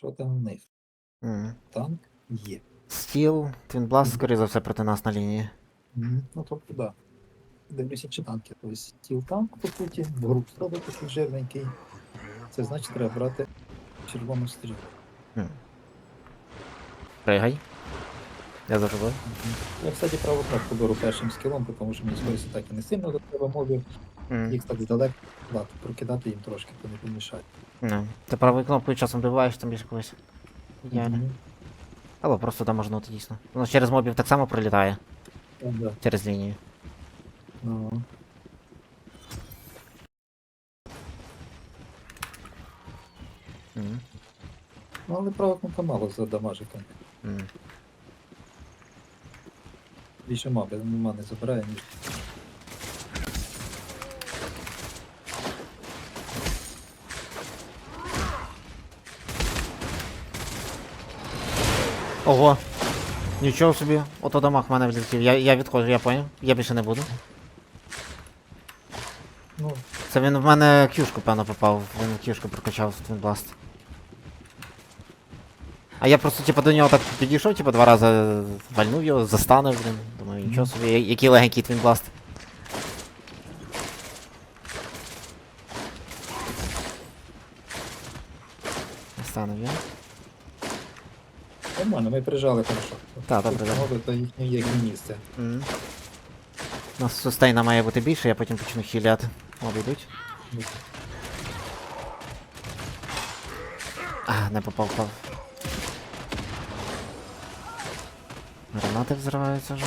Що там в них? М. Танк є. Стіл, Твінбласт, скоріше за все, проти нас на лінії. Мгм. Ну тобто, да. Дивлюся, чи танки. Тобто стіл танк, по суті, груп зробить такий жирненький. Це значить, треба брати червону стрілу. М. Пригай. Я за тобою. Мгм. Я, кстати, праву кнопку беру першим скілом, тому що мені скоріше так і не сильно треба мобів. М. Їх так здалек да, прокидати їм трошки, то не помішає. Ну. Ти правою кнопкою часом добиваєш там більше когось. Ідеально. Мгм. Або просто дамажнути дійсно. Воно через мобів так само пролітає, Так, да. через лінію. Ну, М. ну, але права кнопка мало задамажить. там. М. Більше маби, нема не забирає, ніж. Ого! Нічого собі, ото дамаг в мене влетів. Я, я відходжу, я поняв. Я більше не буду. Ну, Це він в мене кюшку, певно, попав. Він кюшку прокачав Твінбласт. А я просто типу до нього так підійшов, типу два рази вальнув його, застанув, блін. Думаю, нічого собі, я- який легенький Твінбласт. Застанув я. Нормально, ми прижали хорошо. Та, добре, добре. Мови, то їхнє є місце. М. У нас сустейна має бути більше, я потім почну хіляти. Моби йдуть. А, не попав, впав. Гранати взриваються вже.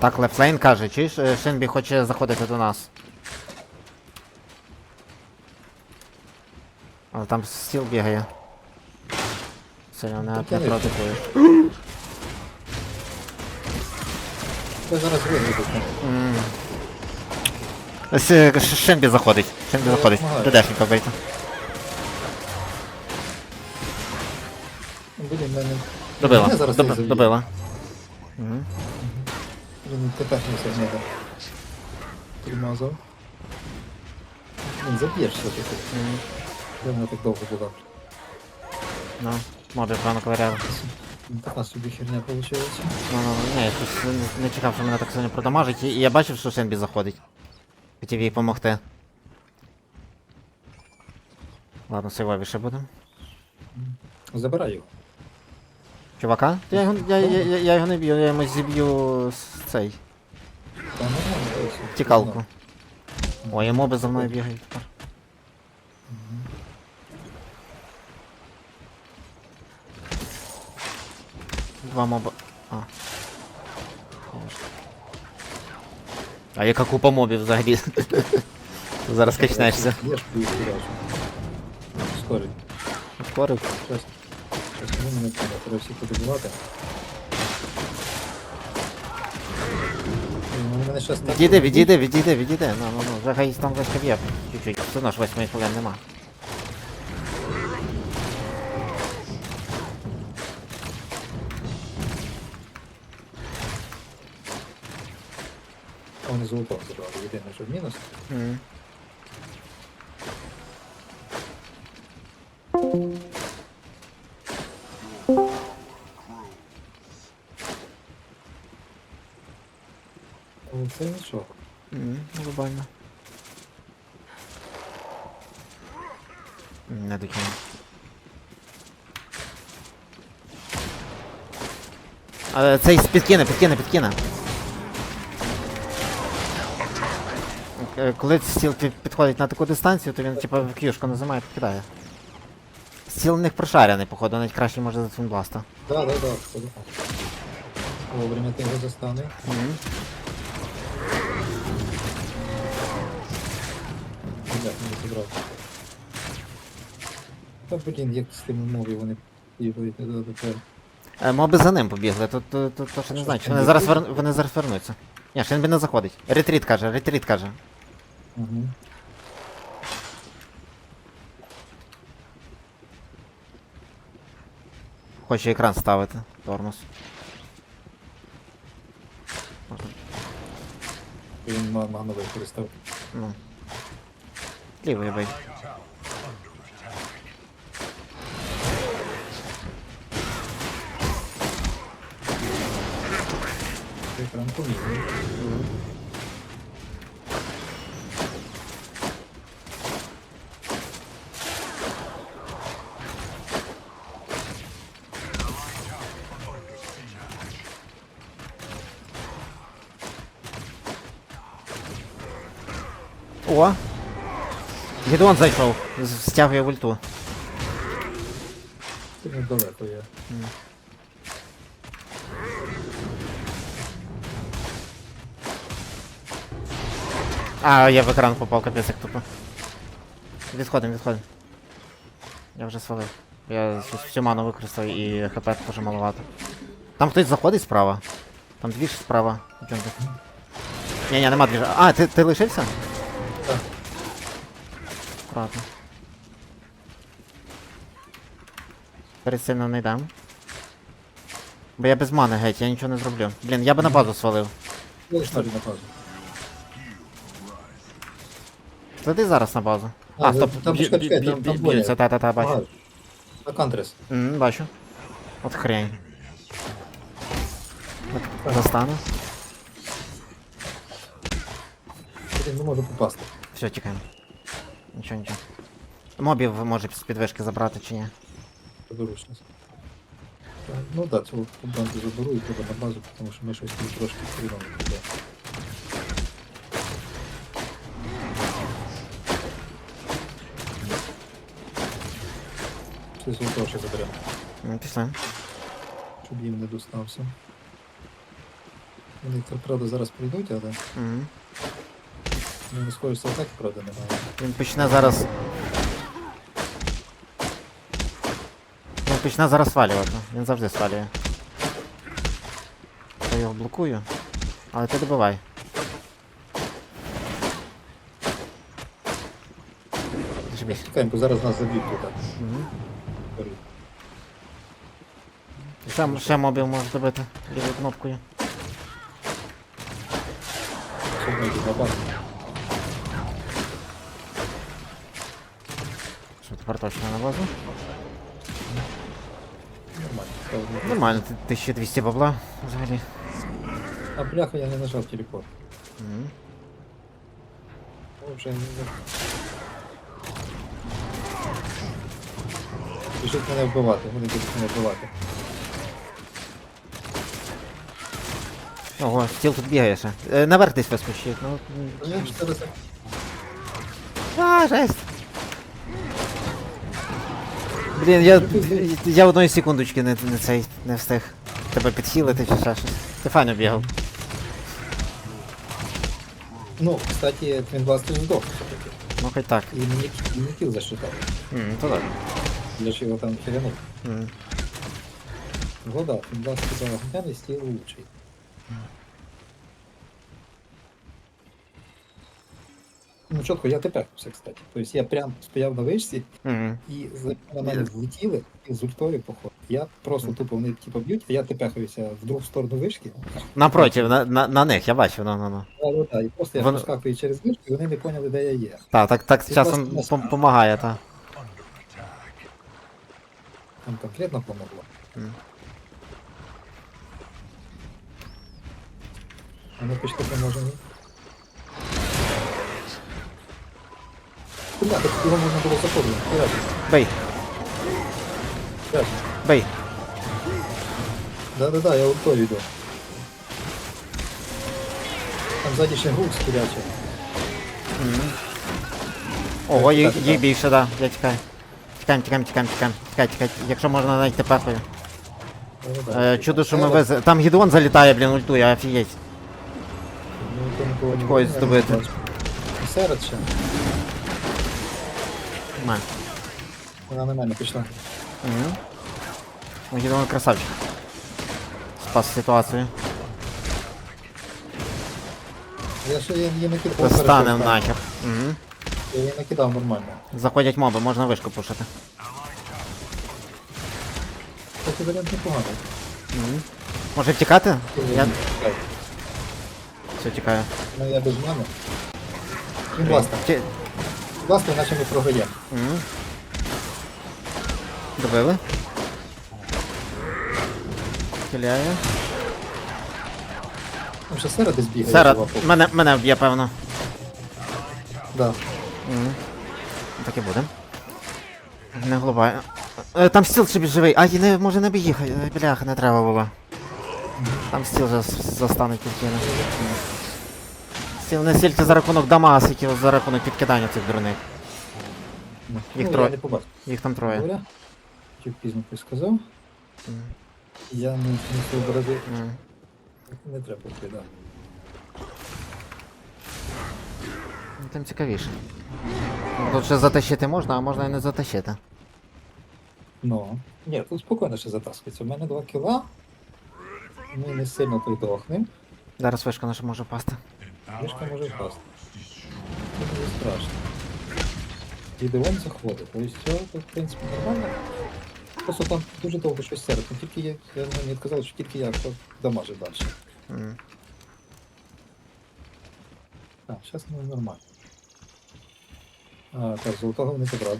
Так, Лефлейн каже, чуєш, е, Шинбі хоче заходити до нас. Але там стіл бігає. Сильно не, не я. Це зараз. Ось е, Шинбі заходить. Шинбі заходить. в мене. Добила. Не Добила. Угу. Він тепер не все треба. Підмазав. Він заб'єш все-таки. Де вона так довго була? Ну, може, певно ковиряв. Така собі херня вийшла. Ну, ну, ні, я щось не, не чекав, що мене так сильно продамажить, і я бачив, що Шинбі заходить. Хотів їй допомогти. Ладно, сейвовіше будемо. Забирай його. Чувака? Я його, я, я, я, я його не б'ю, я йому зіб'ю з цей. Тікалку. Ой, і моби за мною бігають тепер. Два моба. А. А яка купа мобів взагалі? Зараз качнешся. Я ж. Скорий. Скоро. Зараз. Зараз вони мене треба. Треба всіх подобувати. Ну, мене щас так Відійди, поб'ють. відійди, відійди, відійди. Ну, ну, ну, вже хай там весь б'є. Чуть-чуть. Все одно ж восьмої хвилин нема. А Вони золото забрали. Єдине, що в мінус. Але цей підкине, підкине, підкине. Е, Коли стіл підходить на таку дистанцію, то він типа в кюшку нажимає, підкидає. Стіл у них прошарений, походу, навіть краще може за твінбласта. Да, да, да. походу. Вовремя ти його застане. Мгм. Ребят, не забрав. Та блін, як з тими мові вони бігають туди тепер. Е, Моби за ним побігли, то, то, то, то ще не знаю, чи вони зараз, вер... вони зараз вернуться. Ні, ще він не заходить. Ретріт каже, ретріт каже. Угу. Хоче екран ставити. Тормоз. Він ма- мано використав. Ну. Лівий бий. Екран помітний. О! Гідеон зайшов. Стягує в ульту. Це недалеко є. А, я в екран попав, капець як тупо. Відходим, відходим. Я вже свалив. Я всю ману використав і хп дуже маловато. Там хтось заходить справа. Там двіж справа. Джунглі. Ні, ні, нема двіжа. А, ти, ти лишився? Так. Аккуратно. Перед сильно не йдем. Бо я без мани геть, я нічого не зроблю. Блін, я би на базу свалив. Я на базу. Зайди зараз на базу. А, А, стоп, там б'ю- чекай, б'ю- б'ю- там- там б'ю- двоє. б'ються, та-та-та, бачу. Ага. На Кантрес. Мгм, бачу. От хрень. Застану. Він не може попасти. Все, тікаємо. Нічого, нічого. Мобів може з підвишки забрати чи ні? Подорожність. Ну так, да, цього банку заберу і тебе на базу, тому що ми щось тут трошки хріново буде. Все золото ще заберемо, М, Пішли. щоб їм не достався. Вони це, правда зараз прийдуть, але Мгм. ну, не схожі солдатів, правда, немає. Він почне зараз. Він почне зараз свалювати. Він завжди свалює. Я його блокую. Але ти добивай. Зашибись. Тікаємо, бо зараз нас заб'ють туди. Мгм. Ще, ще мобів можеш добити лівою кнопкою. Що тепер точно на базу? Нормально. Нормально, ти- 1200 бабла взагалі. А бляха я не нажав телепорт. Мгм. О, вже не Біжуть мене вбивати, вони будуть мене вбивати. Ого, стіл тут бігає ще. Е, наверх десь вискочить. Ну, м, Я А, жесть. Блін, я, я одної секундочки не, не цей не встиг тебе підхилити чи ще щось. Ти файно бігав. Ну, кстати, Твінбластер здох все-таки. Ну хоч так. І мені, мені кіл засчитав. М, то так. Я ж його там херянув. М. Ну да, Твінбластер за огняний стіл лучший. Ну чітко, я тепер-все, кстати. Тобто я прям стояв на вишці і за на мене влетіли і з ультою походу. Я просто тупо вони типу б'ють, а я тепехаюся в другу сторону вишки. Напротив, на, на, на них, я бачив, ну, ну, ну. А, ну, да, і просто я проскакую через вишку, і вони не поняли, де я є. Так, так, так часом просто пом- помагає. Там конкретно помогло. А ми почти поможемо. Бля, так його можна було заходити. Рядом, Бей, рядом. бей. Да-да-да, я ультою йду. Там ззаді ще гук стрілячий. Ого, їх, Так, так. їх більше, да, я тікаю. Тікаємо, тікаємо, тікаємо, тікаємо. Тікай, тікай. Якщо можна навіть тепехою. Да-да-да. Е, чудо, що ми вез... Там гідеон залітає, блін, ультує, офігеть. Не Когось я здобити. Серед ще. Ма. Вона на мене пішла. Угу. Ну, гідеон красавчик. Спас ситуацію. Я ще її накидав. Достанем нахер. Угу. Я її накидав нормально. Заходять моби, можна вишку пушити. Це варіант непоганий. Угу. Може втікати? Я все тікаю. Ну я без мене. Він власне. Ті- Власне, наче ми програємо. Угу. Добили. Стріляє. Там ще сера десь бігає. Сера, чувак. мене, мене вб'є, певно. Да. Так і буде. Не глобай. Е, Там стіл собі живий. А, не, може не біїхай. Е, Бляха, не треба було. Там стіл вже з- застануть кінчини. Стіл не стільки за рахунок дамас, які за рахунок підкидання цих дурних. Ну, Їх я троє. не побачив. Їх там троє. Чуть пізно ти сказав. Мгм. Я не, не зобразив. Мгм. Не треба кидати. Ну, Тим цікавіше. Тут ще затащити можна, а можна і не затащити. Ну. Ні, тут спокійно ще затаскується. У мене 2 кіла. Ми не сильно тут дохнем. Зараз вишка наша може впасти. Мішка може впасти. Це не страшно. Ідеон заходить. Тобто все, тут, в принципі, нормально. Просто там дуже довго щось серед. Ну, тільки я, я мені сказав, що тільки я хто дамажить далі. Мгм. Так, зараз не нормально. А, так, золотого не забрав.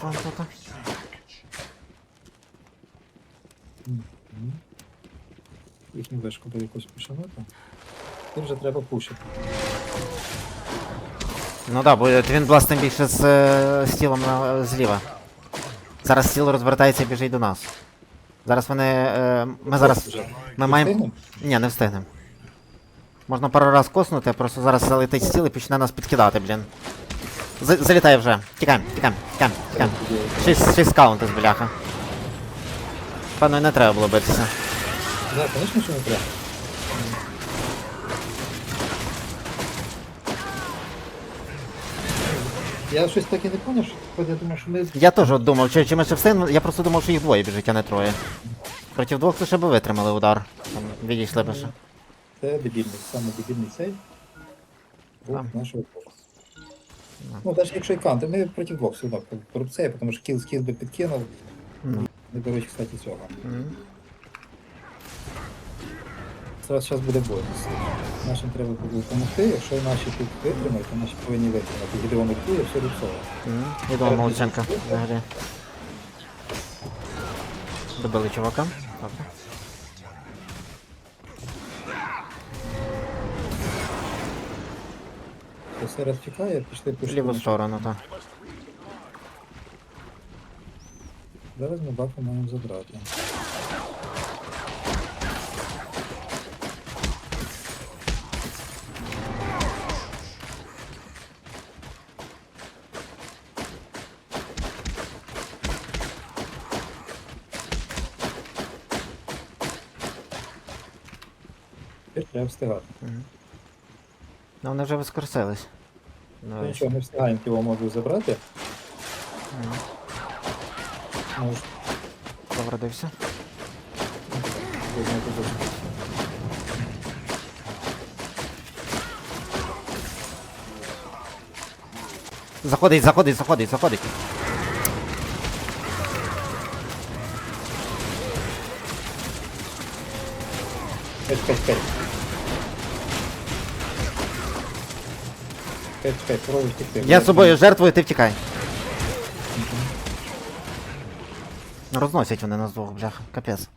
Фронт тут. Їхню вишку би якось пошанути. Тут вже треба пушити. Ну да, бо він власне більше з е, стілом на, зліва. Зараз стіл розвертається і біжить до нас. Зараз вони. Е, ми зараз. Ми маємо. Ні, не встигнемо. Можна пару раз коснути, просто зараз залетить стіл і почне нас підкидати, блін. З- залітає вже. Тікаємо, тікаємо, тікаємо, тікаємо. Шість, шість каунти з бляха. Певно, не треба було битися. Да, звісно, що не треба. Я щось так і не поняв, що я думав, що ми Я теж от думав, чи, чи ми ще встигнемо, я просто думав, що їх двоє біжить, а не троє. Проти двох ще би витримали удар. Там відійшли би ще. Це дебільний, саме дебільний сейв. Був нашого. Ну. Навіть якщо і канти, ми проти двох все одно корупція, тому що кіл скіл би підкинув, Ну. не беруть, кстати, цього. Мгм. Зараз зараз буде бой. Нашим треба допомогти, якщо наші тут витримають, то наші повинні витримати. Гідеон актує, все ліпсово. Мгм. Ідола Молодченка взагалі. Добили чувака. Все розтікає, пішли В пішли. ліву сторону, так. Зараз ми бафу маємо забрати. Тепер треба встигати. Ну вони вже воскресились. Ну, Ну, нічого, не встигаємо його можу забрати. мгм. Може, Повродився. візьмемо тут. Заходить, заходить, заходить, заходить. П'ять, п'ять, п'ять. П'ять, п'ять, пробуй втекти. Я з собою жертвую, ти втікай. Розносять вони нас двох, бляха, капець.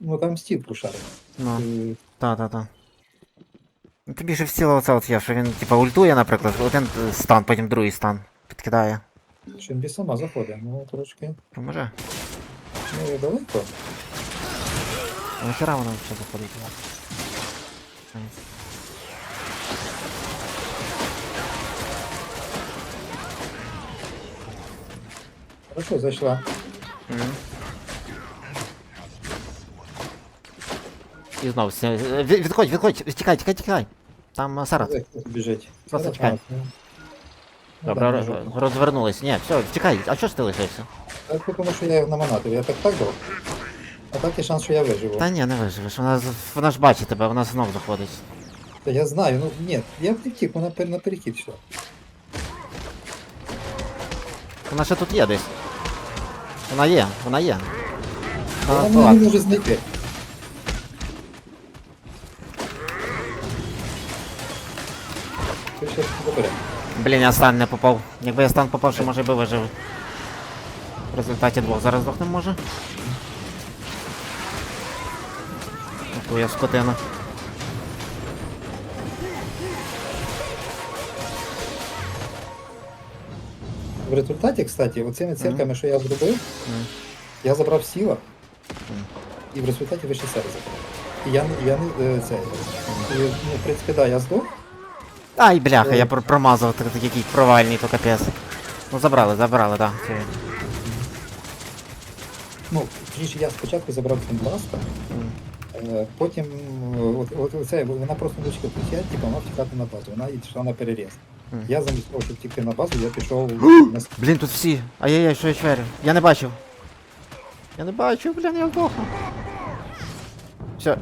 Ну там стіл пошарив. Ну, Е, та, та, та. Ну, Тобі ж встіло оце от є, що він, типа, ультує, наприклад, один е, стан, потім другий стан. Підкидає. Шинбі сама заходить, ну трошки. Поможе. Ну і далеко. А нахера вона ще заходить? Хорошо, зайшла. Мгм. І знов, сі- е, від- відходь, відходь, тікай, тікай, тікай. Там е, Сарат. Де хтось біжить. Просто Зараз, чекай. а, ну, Добре, Да, роз- жовтно. розвернулись. Ні, все, чекай, а чого ж ти лишився? Так, тому що я його наманатив, я так так дав. А так є шанс, що я виживу. Та ні, не виживеш, вона, з- вона ж бачить тебе, вона знов заходить. Та я знаю, ну ні, я б не втік, вона пер- на перехід йшла. Вона ще тут є десь. Вона є, вона є. Вона мене не може знайти. Ти ще забере. Блін, я стан не попав. Якби я стан попав, що може би вижив. В результаті двох зараз здохнем може. Ото я скотина. В результаті, кстати, оцими цирками, що я зробив, я забрав сіла, і в результаті вище себе забрав. І я, не- я не е, це. І, ну, в принципі, да, я здох. Ай, бляха, я пр- промазав так- так який провальний, то капець. Ну забрали, забрали. Да. Ну, точніше, я спочатку забрав Фінбласта, е, потім е, от, от, оце, вона просто не вчила. Я типу, мав тікати на базу, вона йшла на переріз. Я замість того, щоб тікти на базу, я пішов на с- Блін, тут всі. Ай-яй-яй, що я чверю? Я не бачив. Я не бачив, блін, я вдохну. Все.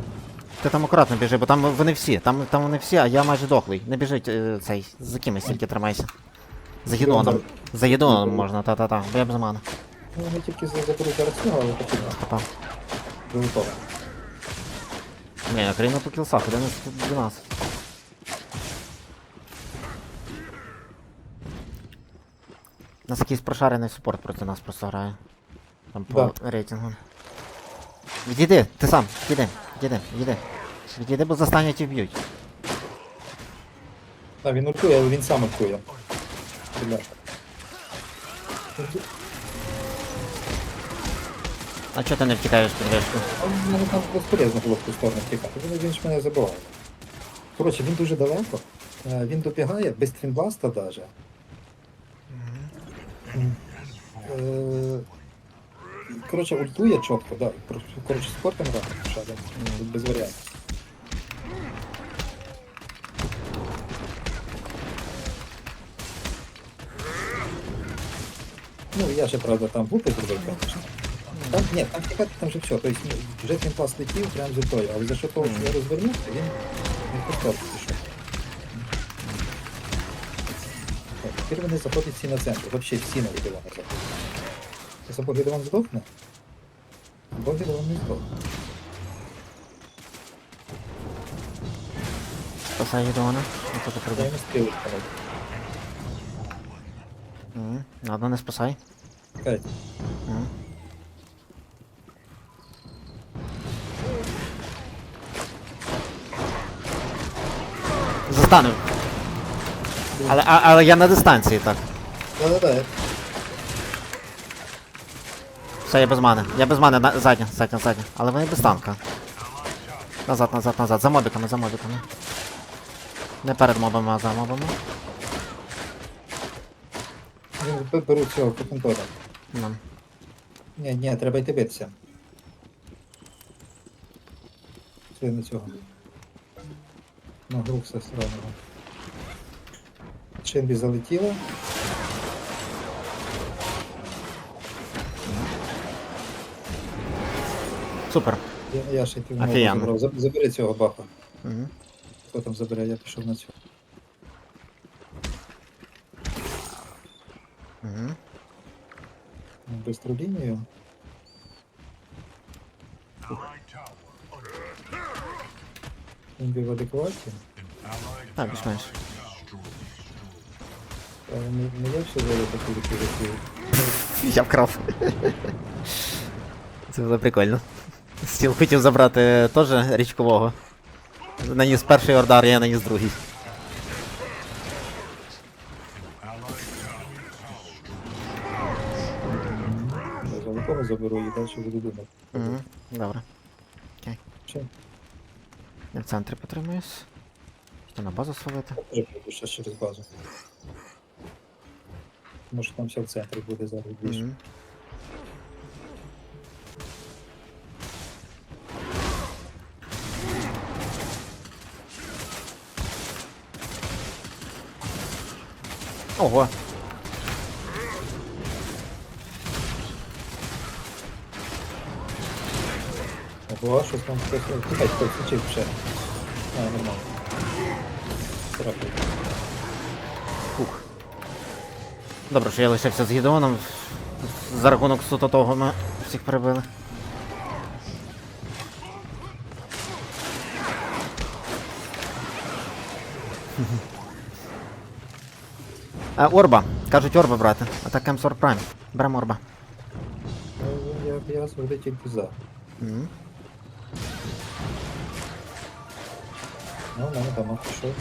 Ти там акуратно біжи, бо там вони всі. Там, там вони всі, а я майже дохлий. Не біжить е, цей. За кимось тільки тримайся. За гідоном. За гідоном можна, та-та-та. Бо я б за мене. Ну, вони тільки за- заберуть зараз цього, але Попав. вилетова. Ні, Україна по кілсах, 11-12. У нас якийсь прошарений супорт проти нас просто грає. Там по рейтингу. Відійди, ти сам, відійди, відійди, відійди. Відійди, бо застануть і вб'ють. А, він ультує, але він сам ультує. А чого ти не втікаєш під вишку? Мені там безполезно було в ту сторону втікати. Він, він ж мене забиває. Коротше, він дуже далеко. Е, Він добігає без твінбласта даже. Е, Коротше, ультує чітко, да. Кор- Коротше, спортом грати, шаде. Тут без варіантів. Ну, я ще, правда, там бути зробив, звісно. Там, ні, там тікати там вже все. Тобто ну, вже він пас летів прямо за тою, але за що того, що я розвернувся, він не поставив Тепер вони заходять всі на центр, взагалі всі на Гідеона заходять. Ось або Гідеон здохне, або Гідеон не здохне. Спасай Гідеона. Хто Я стріли вкинув. Мгм. Ладно, не спасай. Мгм. Застану. Але, а, але я на дистанції так. Да-да-да, Все, я без мани. Я без мани, на, задня, задня, задня. Але вони без танка. Назад, назад, назад. За мобіками, за мобіками. Не перед мобами, а за мобами. він б- беруть цього потентора. Ну. Ні, ні, треба йти битися. Це на цього. На Грукса сраного. Шинбі залетіла. Супер. Я, я ще Офігенно. забрав. Заб- Забери цього бафа. Угу. Хто там забере, я пішов на цього. Угу. На бистру лінію. Шинбі в адекваті. Так, більш-менш. Не, я все зараз таку рекомендую. Я вкрав. Це було прикольно. Стіл хотів забрати теж річкового. Наніс перший ордар, я наніс другий. Я золотого заберу і далі буду думати. Угу. Добре. Чи? Я в центрі потримаюсь. Що на базу свалити? Пройду ще через базу. może tam się w centrum będę zarobić. Mm. O, oh, O Boże, tam ktoś... Przed... No, normalnie. Добре, що я лишився з Гідеоном. За рахунок суто того ми всіх перебили. А, Орба. Кажуть Орба брати. Атак Емсор Прайм. Беремо Орба. Я, я завжди тільки за. Мгм. Ну, в мене там пішов.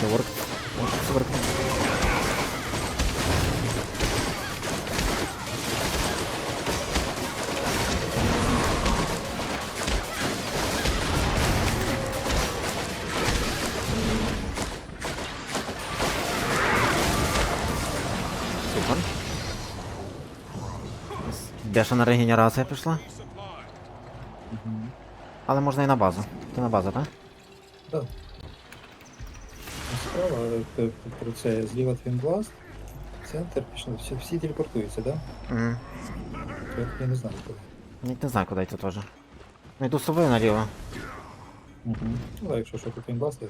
Це ворк. Ворк. Супер. Бешена регенерація пішла. Але можна і на базу. Ти на базу, так? Так. Справа, але про це зліва твінбласт, центр пішов, всі, всі телепортуються, так? Да? Я, я не знаю коли. Ні, не знаю, куди йти теж. Ну йду з собою наліво. Угу. Ну, якщо що, то твінбласт, я...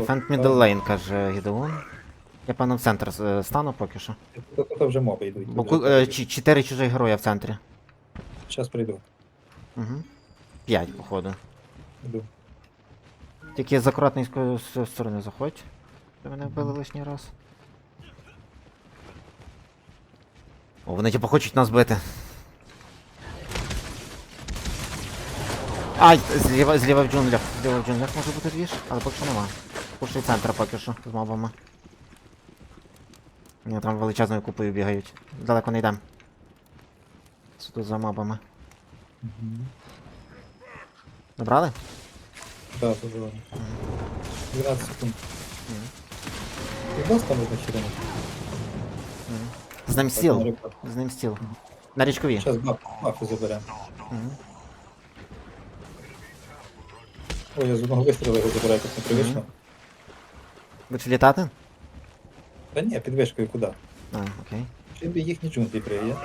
Defend middle lane, каже Гідеон. Я певно в центр е, стану поки що. То, то, то вже моби йдуть. Бо ку- е, чи- чотири чужих героя в центрі. Зараз прийду. Угу. П'ять, походу. Йду. Тільки з акуратної з сторони заходь. Ти мене вбили лишній раз. О, вони типу хочуть нас бити. Ай, зліва, зліва в джунглях. Зліва в джунглях може бути двіж, але поки що нема. Пуший центр поки що з мобами. Ні, там величезною купою бігають. Далеко не йдем. Це тут за мобами. Угу. Добрали? Так, да, пожалуй. 12 секунд. Твінбласт там можна хірити. З ним стіл. З ним стіл. На річковій. Зараз баф, бафи заберемо. Мгм. Ой, я з одного вистрілу його забираю, так непривично. Будеш літати? Та ні, під вишкою куди? А, окей. Чим би їхні джунглі приє.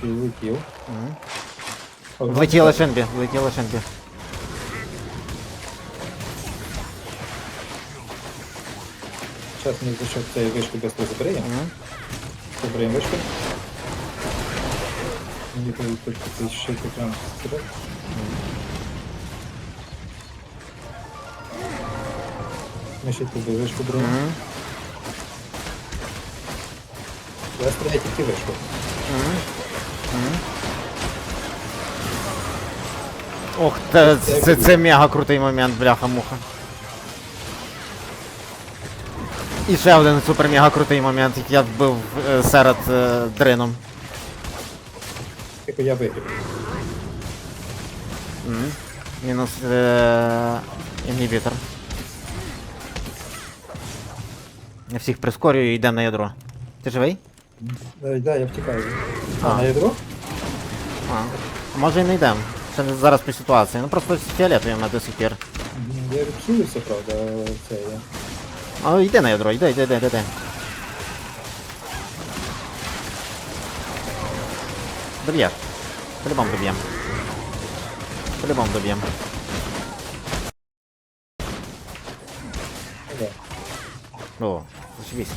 Підлетів. Мгм. О, Влетіла Шенбі, влетіла Шенбі. Зараз ми за що цієї вишки заберемо. Мгм. Заберемо вишку. Мені тут тут цей шийку прям стріляти. Ми ще тут вишку беремо. Я стріляю тільки вишку. Ох, це, це, це мега крутий момент, бляха-муха. І ще один супер мега крутий момент, який я вбив е, серед е, дрином. Тільки я вигрів. Мгм. Мінус е, інгібітор. Я всіх прискорюю і йдемо на ядро. Ти живий? Так, да, я втікаю. А. А, на ядро? А. Може і не йдемо. Це не зараз по ситуації. Ну просто з фіолетовим до сих пір. Мгм, Я відхилився, правда, це я. А йди на ядро, йди, йди, йди, йди. Доб'єш. По-любому доб'єм. По-любому доб'єм. Ну, да. О, зашибись.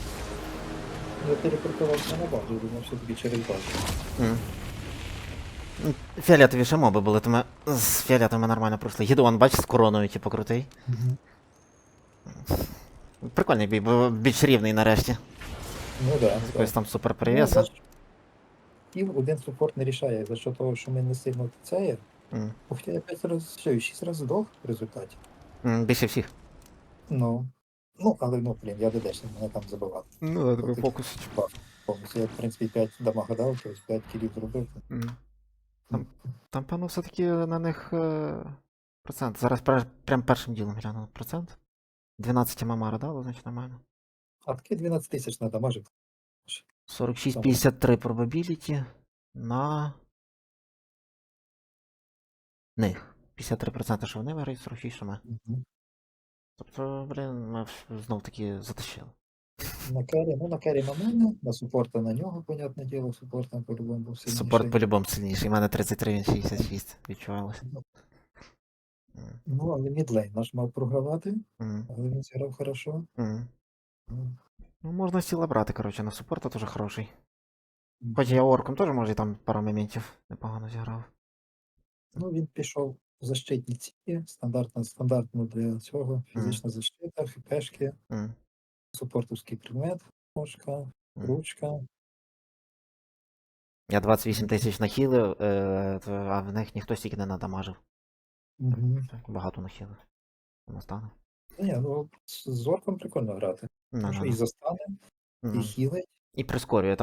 Я телепортувався на базу, думав, тобі через базу. Ну, Фіолетові ще моби були, то ми з фіолетовими нормально пройшли. Гідеон, бачиш, з короною, типу, крутий. Прикольний бій, бо більш рівний нарешті. Ну да. З якоюсь там супер Ну, привіса. бачиш, один супорт не рішає, за що того, що ми не сильно це є. М. Ух, я 5 раз, що, 6 разів здох в результаті. М, Більше всіх. Ну. Ну, але ну, блін, я ДДшник, мене там забивав. Ну, да, такий фокус. Повністю. Я, в принципі, 5 дамага дав, тобто 5 кілів зробив. Там, там, певно, все-таки на них е, процент. Зараз прям першим ділом гляну процент. 12 мамара дало, значить нормально. А таки 12 тисяч на дамажик. 46-53 probability на них. 53% що вони виграють, 46 що ми. Мгм. Тобто, блін, ми знов таки затащили. На керрі, ну на керрі на мене, на супорта на нього, понятне діло, супорт там по-любому був сильніший. Супорт по-любому сильніший. У мене 33, він 66. Відчувалося. Ну, але мідлейн наш мав програвати, м, але він зіграв хорошо. м. Ну, Ну, можна сіла брати, коротше, на супорта теж хороший. Хоч я орком теж, може, там пару моментів непогано зіграв. Ну, він пішов в защитні ці, стандартно, стандартно для цього, фізична защита, хпшки, М, супортовський предмет, ножка, м. ручка. Я 28 тисяч нахилив, е, а в них ніхто стільки не надамажив. Угу. Так, Багато нахилив. Настане. Ні, ну з орком прикольно грати. Тому що і застане, і хілить. І прискорює.